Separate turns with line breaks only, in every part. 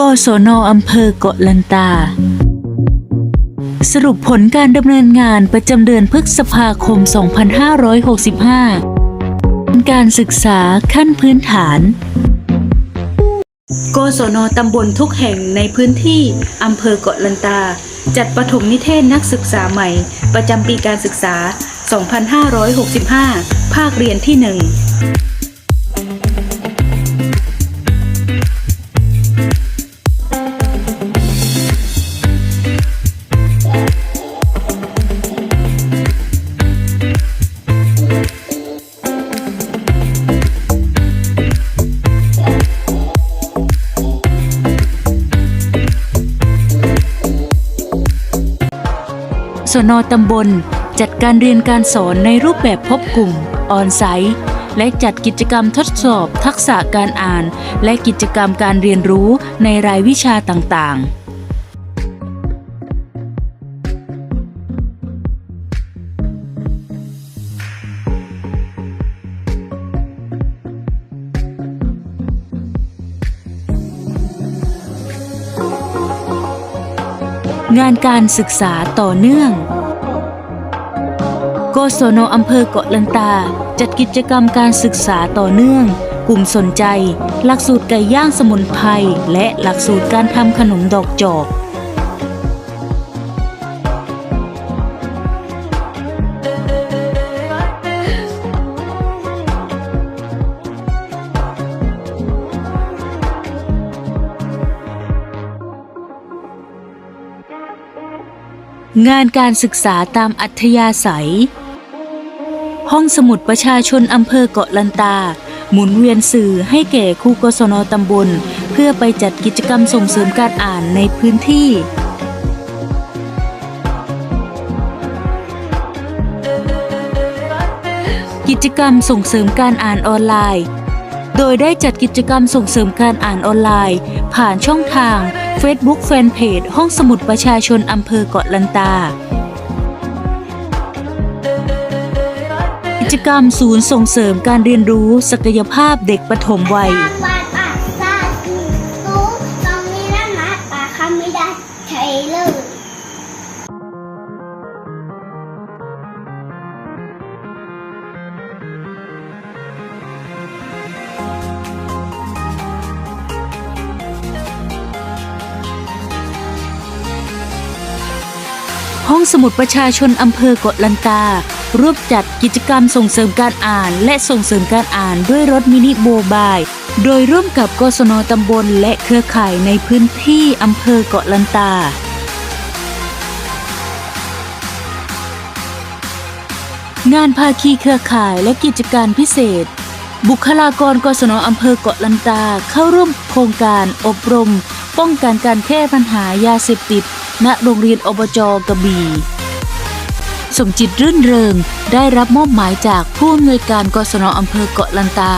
กศนอำเภอเกาะลันตา สรุปผลการดำเนินงานประจำเดือนพฤษภาคม 2565 การศึกษาขั้นพื้นฐานกศนตำบลทุกแห่งในพื้นที่อำเภอเกาะลันตา จัดประถมนิเทศนักศึกษาใหม่ ประจำปีการศึกษา 2565 ภาคเรียนที่ 1 นตำบล จัดการเรียนการสอนในรูปแบบพบกลุ่ม ออนไซต์ และจัดกิจกรรมทดสอบ ทักษะการอ่าน และกิจกรรมการเรียนรู้ในรายวิชาต่างๆ งานการศึกษาต่อเนื่องกศนอำเภอเกาะลันตา จัดกิจกรรมการศึกษาต่อเนื่อง กลุ่มสนใจ หลักสูตรไก่ย่างสมุนไพรและหลักสูตรการทำขนมดอกจอก งานการศึกษาตามอัธยาศัย ห้องสมุดประชาชนอำเภอเกาะลันตา หมุนเวียนสื่อให้แก่ครูกศนตำบล เพื่อไปจัดกิจกรรมส่งเสริมการอ่านในพื้นที่ กิจกรรมส่งเสริมการอ่านออนไลน์ โดยได้จัดกิจกรรมส่งเสริมการอ่านออนไลน์ ผ่านช่องทาง Facebook Fanpage ห้องสมุดประชาชนอำเภอเกาะลันตา กิจกรรมศูนย์ส่งเสริมการเรียนรู้ศักยภาพเด็กปฐมวัย
บ
ห้องสมุดประชาชนอำเภอเกาะลันตา ร่วมจัดกิจกรรมส่งเสริมการอ่าน และส่งเสริมการอ่านด้วยรถมินิโบบาย โดยร่วมกับกศนตำบลและเครือข่ายในพื้นที่อำเภอเกาะลันตางานภาคีเครือข่ายและกิจการพิเศษ บุคลากรกศนอำเภอเกาะลันตาเข้าร่วมโครงการอบรม ป้องกันการแก้ปัญหายาเสพติด ณโรงเรียนอบจกระบี่สมจิตรื่นเริงได้รับมอบหมายจากผู้อำนวยการกศนอำเภอเกาะลันตา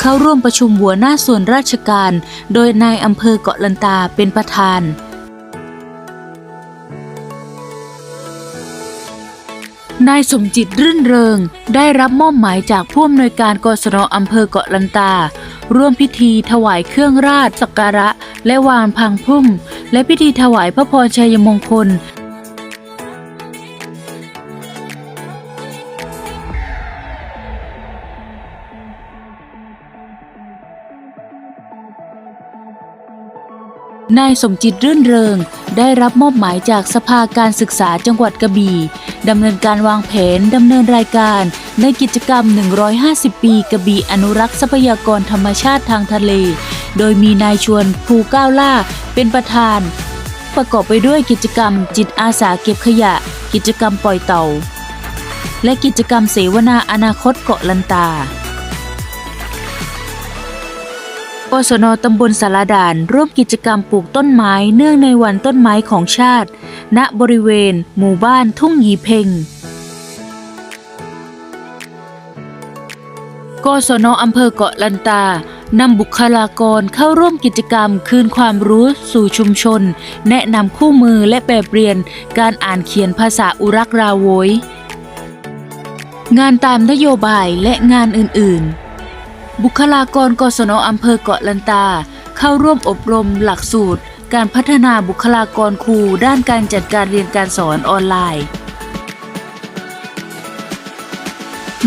เข้าร่วมประชุมหัวหน้าส่วนราชการ โดยนายอำเภอเกาะลันตาเป็นประธาน นายสมจิตรื่นเริง ได้รับมอบหมายจากผู้อำนวยการกศนอำเภอเกาะลันตา ร่วมพิธีถวายเครื่องราชสักการะ และวางพังพุ่ม และพิธีถวายพระพรชัยมงคล นายสมจิตรื่นเริง ได้รับมอบหมายจากสภาการศึกษาจังหวัดกระบี่ดำเนินการวางแผนดำเนินรายการ ในกิจกรรม 150 ปีกระบี่อนุรักษ์ทรัพยากรธรรมชาติทางทะเล โดยมีนายชวนภูก้าวล่า เป็นประธาน ประกอบไปด้วยกิจกรรม จิตอาสาเก็บขยะ กิจกรรมปล่อยเต่า และกิจกรรมเสวนาอนาคตเกาะลันตา กศนตำบลสารด่านร่วมกิจกรรมปลูกต้นไม้เนื่องในวันต้นไม้ของชาติ ณบริเวณ หมู่บ้านทุ่งหยีเพ็งกศนอำเภอเกาะลันตานำบุคลากรเข้าร่วมกิจกรรมคืนความรู้สู่ชุมชน แนะนำคู่มือและแปรเปลี่ยนการอ่านเขียนภาษาอุรักราโวยงานตามนโยบายและงานอื่น ๆ บุคลากรกศนอำเภอเกาะลันตา เข้าร่วมอบรมหลักสูตร การพัฒนาบุคลากรครูด้านการจัดการเรียนการสอนออนไลน์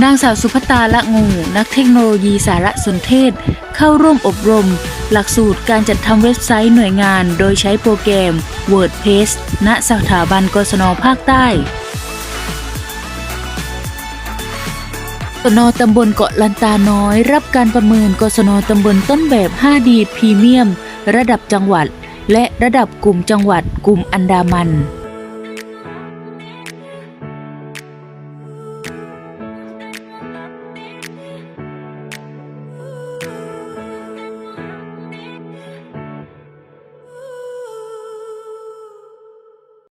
นางสาวสุภตาละงู นักเทคโนโลยีสารสนเทศ เข้าร่วมอบรม หลักสูตรการจัดทำเว็บไซต์หน่วยงาน โดยใช้โปรแกรม WordPress ณสถาบันกศนภาคใต้ นตำบลเกาะลันตาน้อย รับการประเมินกศนตำบลต้นแบบ 5D พรีเมียม ระดับจังหวัด และระดับกลุ่มจังหวัดกลุ่มอันดามัน